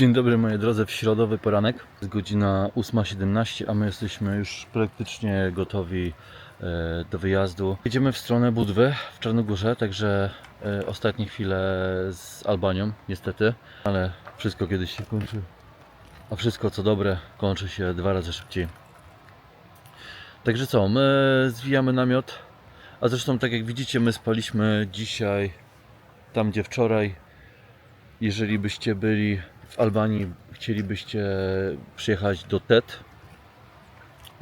Dzień dobry moi drodzy, w środowy poranek. Jest godzina 8.17, a my jesteśmy już praktycznie gotowi e, do wyjazdu. Jedziemy w stronę Budwy w Czarnogórze, także e, ostatnie chwile z Albanią niestety, ale wszystko kiedyś się kończy. A wszystko co dobre kończy się dwa razy szybciej. Także co, my zwijamy namiot, a zresztą tak jak widzicie my spaliśmy dzisiaj tam gdzie wczoraj jeżeli byście byli w Albanii, chcielibyście przyjechać do TET,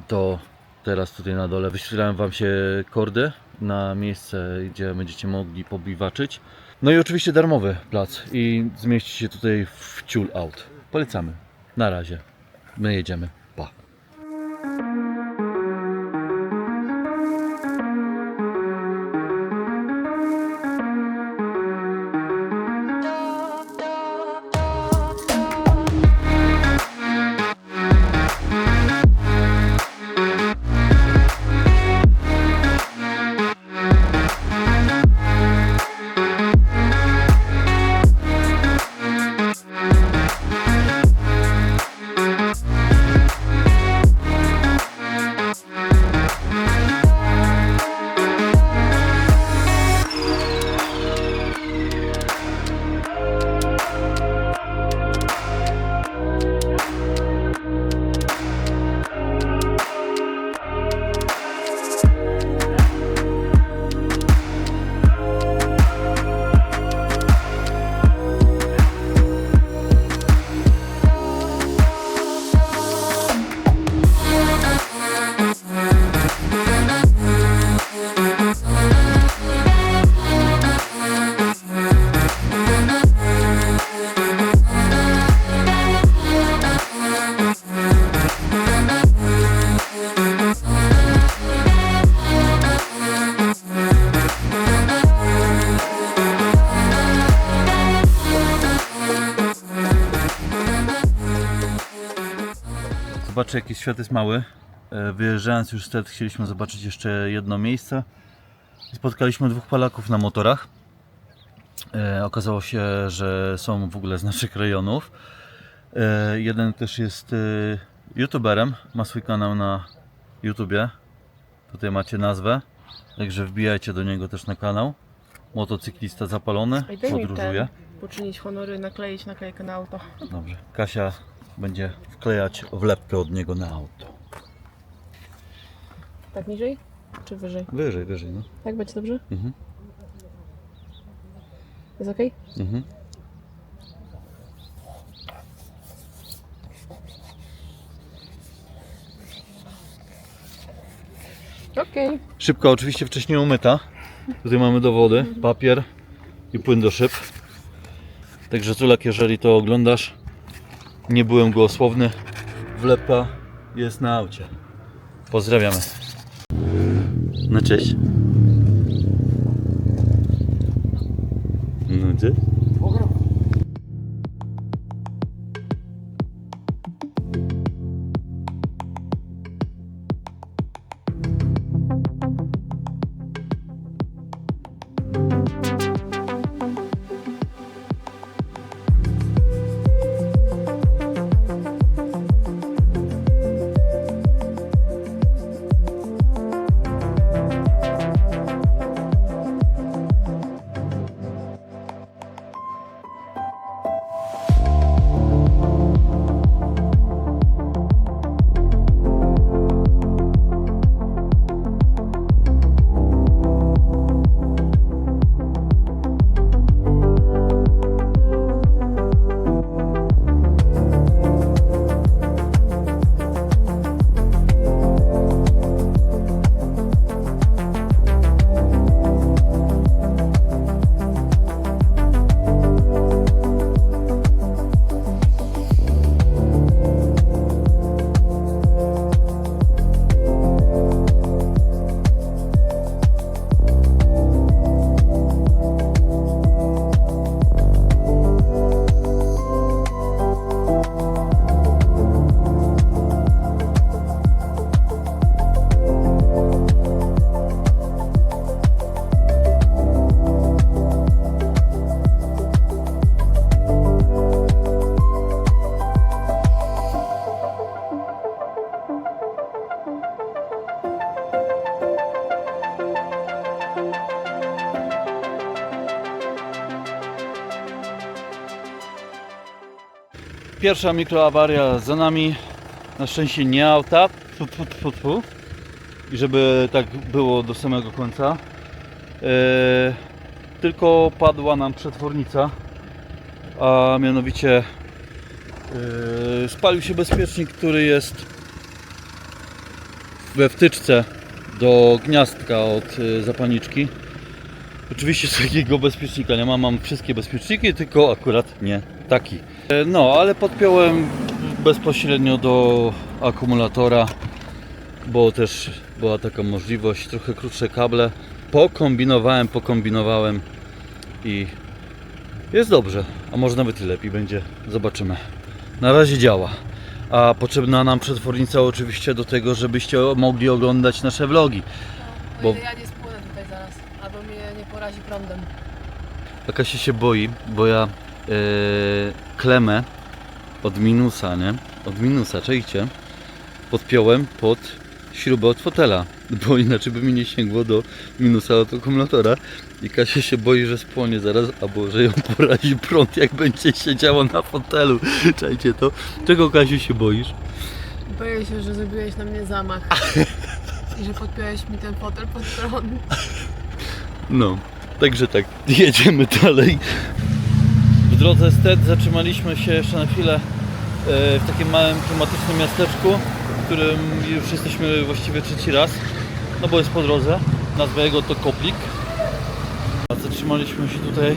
to teraz tutaj na dole wyświetlałem Wam się kordy na miejsce, gdzie będziecie mogli pobiwaczyć. No i oczywiście darmowy plac i zmieści się tutaj w ciul out. Polecamy. Na razie. My jedziemy. Pa. Zobaczcie jaki świat jest mały. E, Wyjeżdżając już TET chcieliśmy zobaczyć jeszcze jedno miejsce. Spotkaliśmy dwóch Polaków na motorach. E, Okazało się, że są w ogóle z naszych rejonów. E, Jeden też jest youtuberem, ma swój kanał na YouTubie. Tutaj macie nazwę, także wbijajcie do niego też na kanał. Motocyklista zapalony, podróżuje. poczynić honory, nakleić naklejkę na auto. Dobrze. Kasia będzie wklejać wlepkę od niego na auto. Tak niżej? Czy wyżej? Wyżej, wyżej, no. Tak będzie dobrze? Mhm. Jest ok? Mhm. Okej. Szybka oczywiście wcześniej umyta. Tutaj mamy dowody, papier i płyn do szyb. Także Culek, jeżeli to oglądasz, nie byłem gołosłowny. Wlepa jest na aucie. Pozdrawiamy. No cześć. Pierwsza mikroawaria za nami. Na szczęście nie auta. Tfu, tfu, tfu. I żeby tak było do samego końca. E, tylko padła nam przetwornica. A mianowicie e, spalił się bezpiecznik, który jest we wtyczce do gniazdka od e, zapalniczki. Oczywiście takiego bezpiecznika nie mam, mam wszystkie bezpieczniki, tylko akurat nie taki. E, No, ale podpiąłem bezpośrednio do akumulatora, bo też była taka możliwość, trochę krótsze kable. Pokombinowałem, pokombinowałem i jest dobrze, a może nawet i lepiej będzie, zobaczymy. Na razie działa. A potrzebna nam przetwornica oczywiście do tego, żebyście mogli oglądać nasze vlogi. Bo- Bo ja nie spłynę tutaj zaraz, albo mnie nie porazi prądem. A Kasia się boi, bo ja yy, klemę od minusa, nie? Od minusa, czajcie, podpiąłem pod śrubę od fotela, bo inaczej by mi nie sięgło do minusa od akumulatora i Kasia się boi, że spłonie zaraz, albo że ją porazi prąd, jak będzie siedziała na fotelu. Czajcie to? Czego Kasiu się boisz? Boję się, że zrobiłeś na mnie zamach. I że podpiąłeś mi ten fotel pod prąd. No, także tak, jedziemy dalej. W drodze z TED zatrzymaliśmy się jeszcze na chwilę e, w takim małym klimatycznym miasteczku, w którym już jesteśmy właściwie trzeci raz, no bo jest po drodze. Nazwa jego to Koplik. A zatrzymaliśmy się tutaj,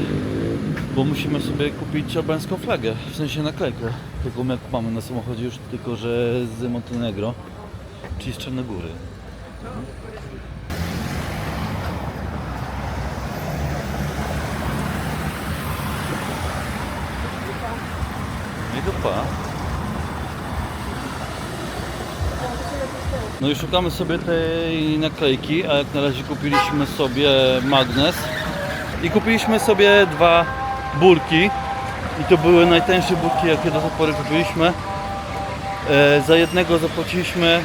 bo musimy sobie kupić albańską flagę, w sensie naklejkę. Taką jak mamy na samochodzie już, tylko że z Montenegro, czyli z Czarnogóry. No i szukamy sobie tej naklejki, a jak na razie kupiliśmy sobie magnes i kupiliśmy sobie dwa burki i to były najtańsze burki jakie do tej pory kupiliśmy. E, za jednego zapłaciliśmy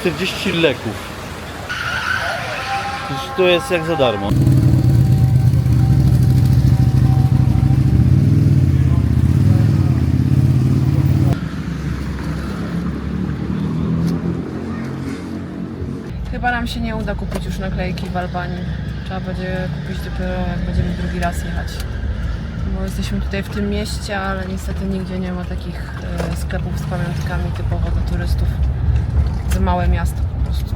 40 leków. To jest jak za darmo. Nam się nie uda kupić już naklejki w Albanii. Trzeba będzie kupić dopiero jak będziemy drugi raz jechać. Bo jesteśmy tutaj w tym mieście, ale niestety nigdzie nie ma takich e, sklepów z pamiątkami typowo dla turystów. Za małe miasto po prostu.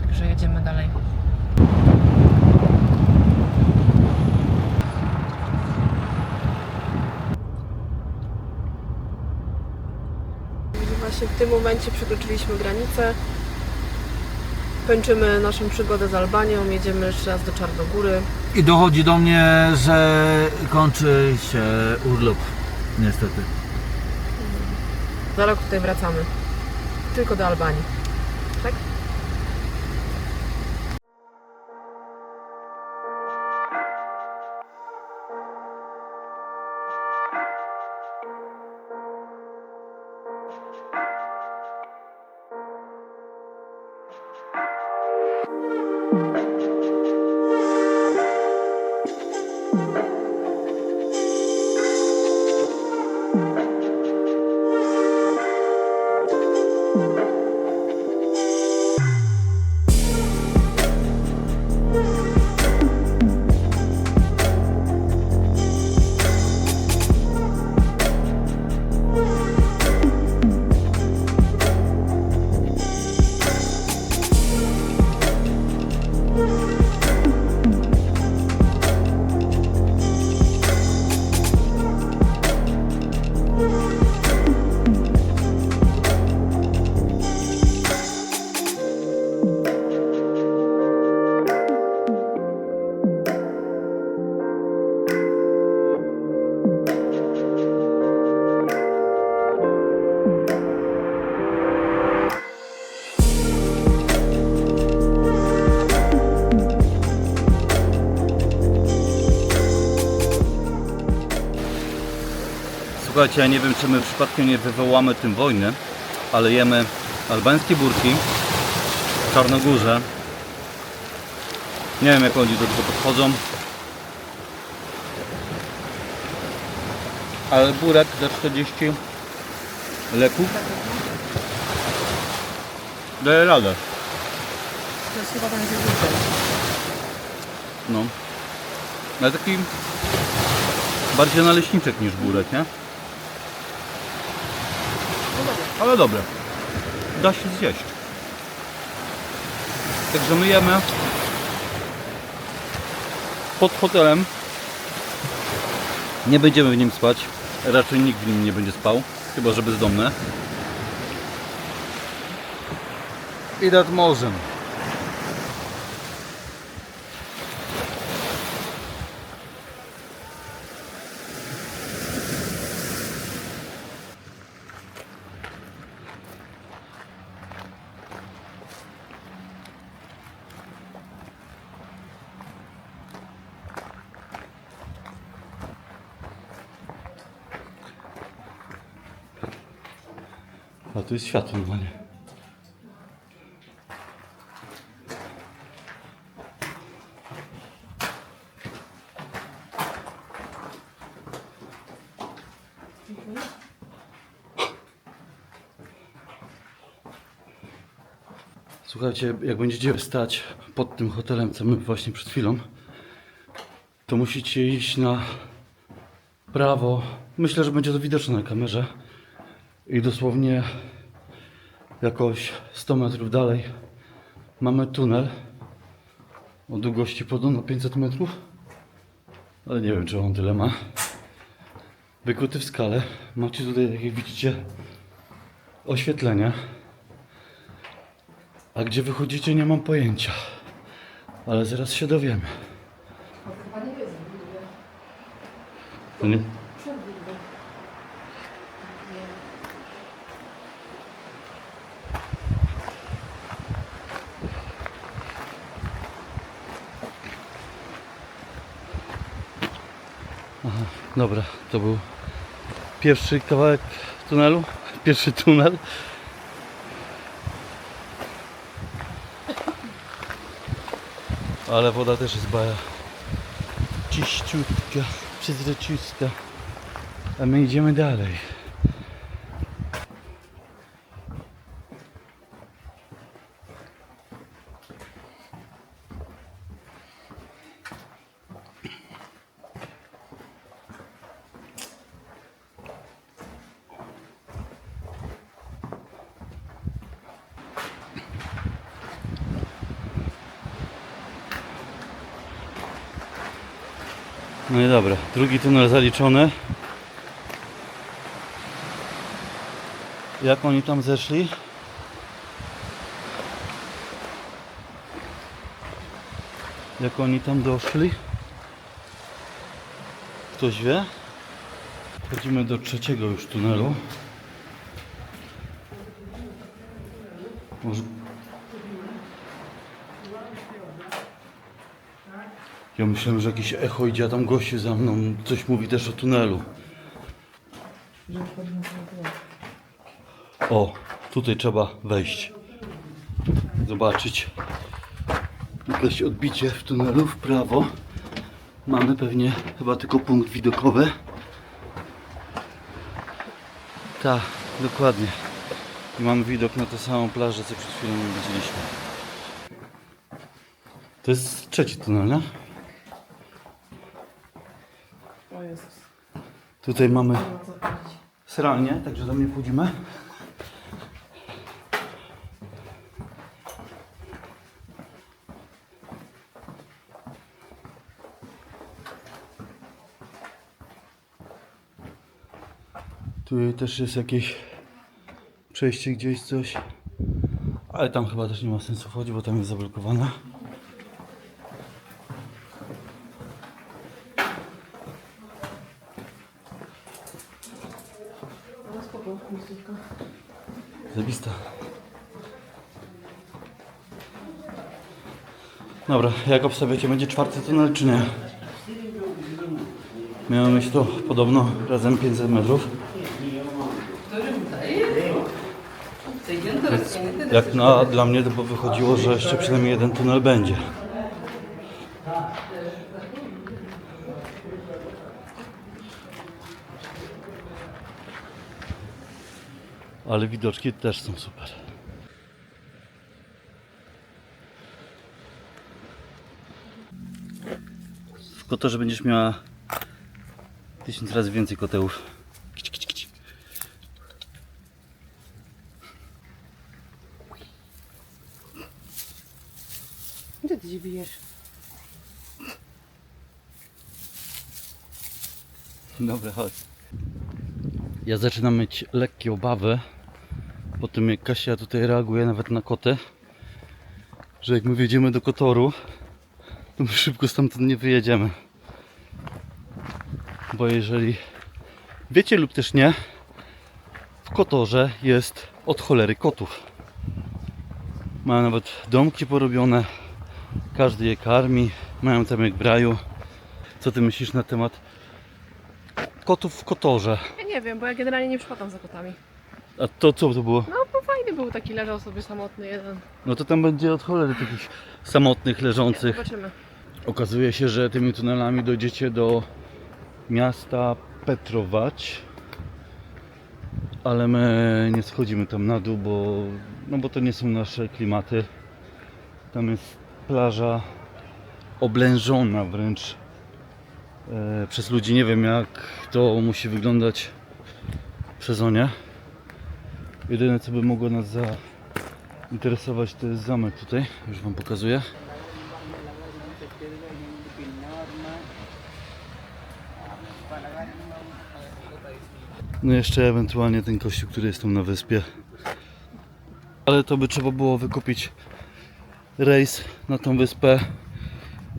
Także jedziemy dalej. Właśnie w tym momencie przekroczyliśmy granicę. Kończymy naszą przygodę z Albanią, jedziemy jeszcze raz do Czarnogóry. I dochodzi do mnie, że kończy się urlop. Niestety. Za rok tutaj wracamy. Tylko do Albanii. Tak? Słuchajcie, ja nie wiem, czy my przypadkiem nie wywołamy tym wojny, ale jemy albańskie burki w Czarnogórze. Nie wiem, jak oni do tego podchodzą. Ale burek za 40 leków daje radę. To jest chyba ten zwykły. No. Ale taki bardziej naleśniczek niż burek, nie? No dobra. Ale dobre. Da się zjeść. Także my jemy pod hotelem. Nie będziemy w nim spać. Raczej nikt w nim nie będzie spał. Chyba, że bezdomne. I nad morzem. Tu jest światło normalnie. Słuchajcie, jak będziecie stać pod tym hotelem, co my właśnie przed chwilą, to musicie iść na prawo. Myślę, że będzie to widoczne na kamerze. I dosłownie jakoś 100 metrów dalej mamy tunel o długości podobno 500 metrów, ale nie wiem czy on tyle ma. Wykuty w skale. Macie tutaj, jak widzicie, oświetlenie. A gdzie wychodzicie nie mam pojęcia. Ale zaraz się dowiemy. Chyba nie. To nie? Dobra, to był pierwszy kawałek tunelu, pierwszy tunel. Ale woda też jest baja czyściutka, przezroczysta. A my idziemy dalej. No i dobra, drugi tunel zaliczony. Jak oni tam zeszli? Jak oni tam doszli? Ktoś wie? Wchodzimy do trzeciego już tunelu. Może... Ja myślałem, że jakieś echo idzie, a tam gościu za mną coś mówi też o tunelu. O, tutaj trzeba wejść. Zobaczyć. Jakieś odbicie w tunelu w prawo. Mamy pewnie chyba tylko punkt widokowy. Tak, dokładnie. I mamy widok na tę samą plażę, co przed chwilą widzieliśmy. To jest trzeci tunel, nie? O Jezus. Tutaj mamy sralnię, także do mnie wchodzimy. Tu też jest jakieś przejście gdzieś coś. Ale tam chyba też nie ma sensu wchodzić, bo tam jest zablokowana. jak obstawiacie, będzie czwarty tunel czy nie? Miało mieć tu podobno razem 500 metrów. Więc jak na, dla mnie to by wychodziło, że jeszcze przynajmniej jeden tunel będzie. Ale widoczki też są super. W Kotorze będziesz miała tysiąc razy więcej kotełów. Kici, kici, kici. Gdzie ty się bijesz? Dobra, chodź. Ja zaczynam mieć lekkie obawy po tym jak Kasia tutaj reaguje nawet na koty, że jak my wjedziemy do Kotoru, to my szybko stamtąd nie wyjedziemy. Bo jeżeli wiecie lub też nie, w Kotorze jest od cholery kotów. Mają nawet domki porobione, każdy je karmi, mają tam jak w raju. Co ty myślisz na temat kotów w Kotorze? Ja nie wiem, bo ja generalnie nie przypadam za kotami. A to co to było? No fajny był taki, leżał sobie samotny jeden. No to tam będzie od cholery takich samotnych, leżących. Zobaczymy. Okazuje się, że tymi tunelami dojdziecie do miasta Petrowacz. Ale my nie schodzimy tam na dół, bo, no bo to nie są nasze klimaty. Tam jest plaża oblężona wręcz e, przez ludzi. Nie wiem jak to musi wyglądać w sezonie. Jedyne co by mogło nas zainteresować to jest zamek tutaj. Już Wam pokazuję. No jeszcze ewentualnie ten kościół, który jest tam na wyspie. Ale to by trzeba było wykupić rejs na tą wyspę.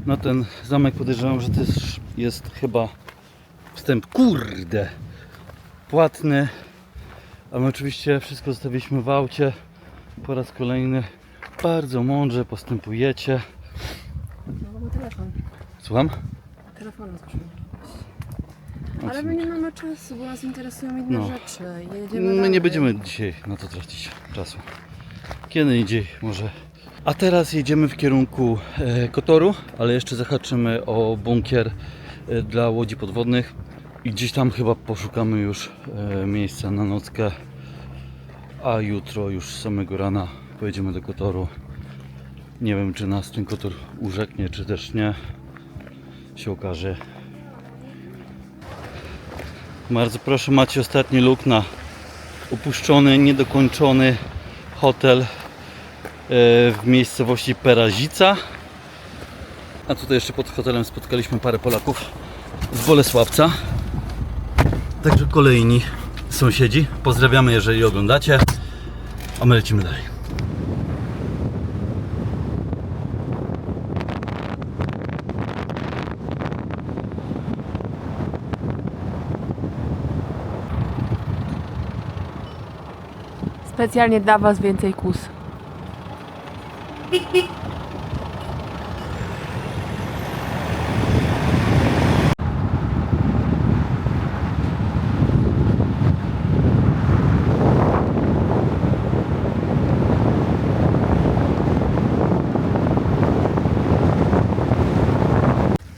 Na ten zamek podejrzewam, że to jest, jest chyba wstęp, kurde, płatny. A my oczywiście wszystko zostawiliśmy w aucie. Po raz kolejny bardzo mądrze postępujecie. No bo telefon. Słucham? Skoczyłem. Ale my nie mamy czasu, bo nas interesują inne No. rzeczy. Jedziemy My nie dalej. będziemy dzisiaj na to tracić czasu. Kiedy indziej może. A teraz jedziemy w kierunku e, Kotoru, ale jeszcze zahaczymy o bunkier e, dla łodzi podwodnych i gdzieś tam chyba poszukamy już e, miejsca na nockę. A jutro już samego rana pojedziemy do Kotoru. Nie wiem czy nas ten Kotor urzeknie, czy też nie. Się okaże. Bardzo proszę, macie ostatni luk na opuszczony, niedokończony hotel e, w miejscowości Perazica. A tutaj jeszcze pod hotelem spotkaliśmy parę Polaków z Bolesławca. Także kolejni sąsiedzi. Pozdrawiamy, jeżeli oglądacie. A my lecimy dalej. Specjalnie dla Was więcej kus.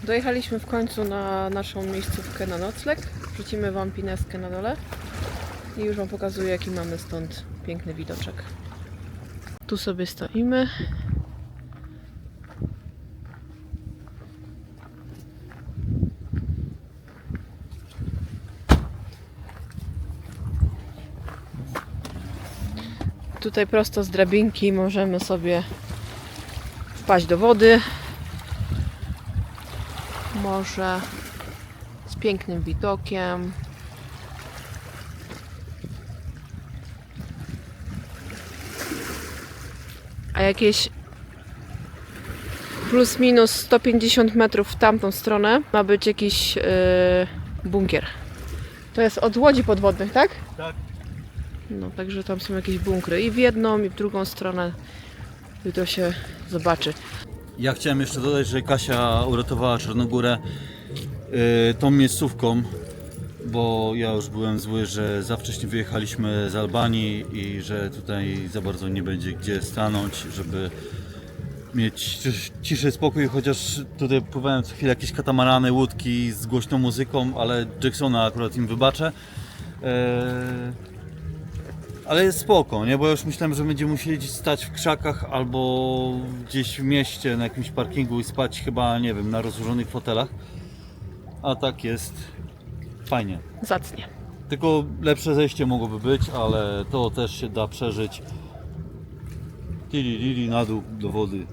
Dojechaliśmy w końcu na naszą miejscówkę na nocleg. Wrzucimy Wam pineskę na dole. I już Wam pokazuję, jaki mamy stąd piękny widoczek. Tu sobie stoimy. Tutaj prosto z drabinki możemy sobie wpaść do wody. Morze z pięknym widokiem. a jakieś plus minus 150 metrów w tamtą stronę ma być jakiś yy, bunkier. To jest od łodzi podwodnych, tak? Tak. No, także tam są jakieś bunkry i w jedną, i w drugą stronę. Jutro się zobaczy. Ja chciałem jeszcze dodać, że Kasia uratowała Czarnogórę yy, tą miejscówką, bo ja już byłem zły, że za wcześnie wyjechaliśmy z Albanii i że tutaj za bardzo nie będzie gdzie stanąć, żeby mieć cisz- ciszy, spokój, chociaż tutaj pływają co chwilę jakieś katamarany, łódki z głośną muzyką, ale Jacksona akurat im wybaczę. Eee, Ale jest spoko, nie? Bo już myślałem, że będziemy musieli stać w krzakach albo gdzieś w mieście na jakimś parkingu i spać chyba, nie wiem, na rozłożonych fotelach. A tak jest fajnie. Zacnie. Tylko lepsze zejście mogłoby być, ale to też się da przeżyć. Tili, lili na dół do wody.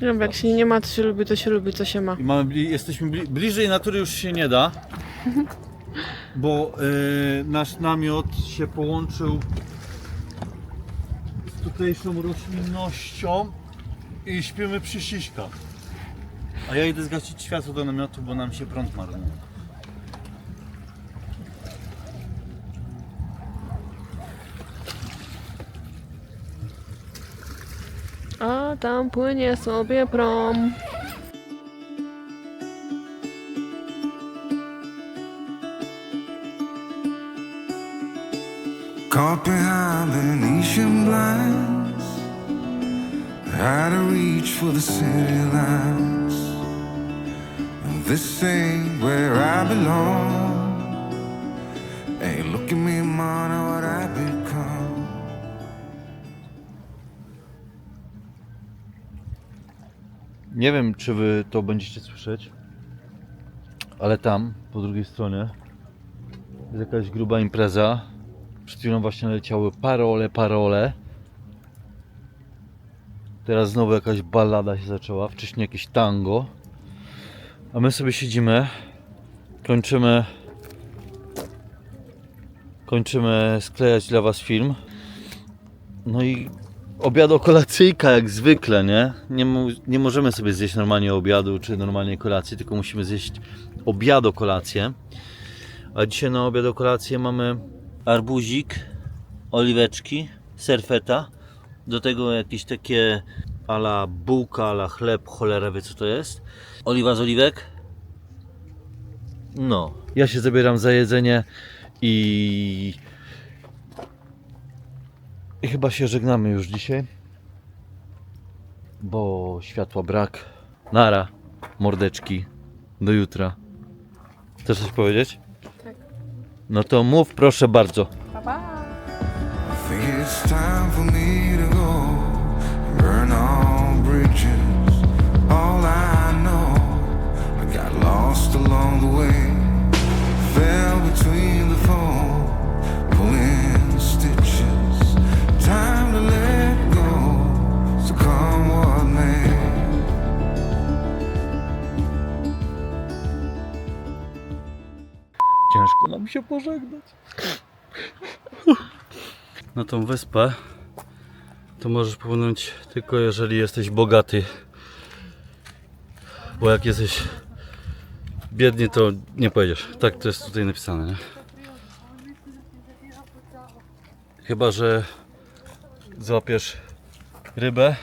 No, bo jak się nie ma, to się lubi, to się lubi, co się ma. I mamy, bli- jesteśmy bli, bliżej natury już się nie da, bo y, nasz namiot się połączył tutejszą roślinnością i śpimy przy. A ja idę zgasić światło do namiotu, bo nam się prąd marnuje. A tam płynie sobie prom. Caught behind Venetian blinds, reach for the city lights. This ain't where I belong. Hey, look at me, what I become. Nie wiem, czy wy to będziecie słyszeć, ale tam, po drugiej stronie, jest jakaś gruba impreza. Przed chwilą właśnie leciały parole, parole. Teraz znowu jakaś ballada się zaczęła, wcześniej jakieś tango. A my sobie siedzimy, kończymy kończymy sklejać dla Was film. No i obiado kolacyjka jak zwykle, nie? Nie, nie możemy sobie zjeść normalnie obiadu czy normalnie kolacji, tylko musimy zjeść obiado kolację. A dzisiaj na obiado kolację mamy arbuzik, oliweczki, serfeta, do tego jakieś takie ala bułka, ala chleb, cholera wie co to jest. Oliwa z oliwek. No. Ja się zabieram za jedzenie i i chyba się żegnamy już dzisiaj. Bo światła brak. Nara, mordeczki. Do jutra. Chcesz coś powiedzieć? No to mów proszę bardzo. Pa, pa. I think it's time for me to go and burn all bridges. All I know, I got lost along the way. Fell between nam się pożegnać. Na tą wyspę to możesz popłynąć tylko jeżeli jesteś bogaty. Bo jak jesteś biedny, to nie pojedziesz. Tak to jest tutaj napisane, nie? Chyba, że złapiesz rybę,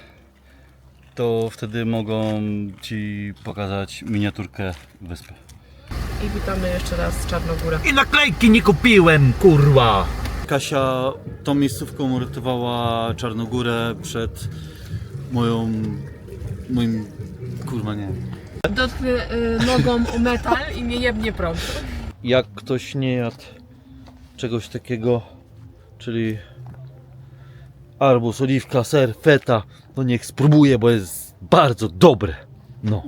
to wtedy mogą ci pokazać miniaturkę wyspy. I witamy jeszcze raz Czarnogórę. I naklejki nie kupiłem, kurwa! Kasia tą miejscówką uratowała Czarnogórę przed moją, moim, kurwa nie. Dotknę y, nogą o metal i mnie jebnie prąd. Jak ktoś nie jadł czegoś takiego, czyli arbuz, oliwka, ser, feta, to niech spróbuje, bo jest bardzo dobre. No.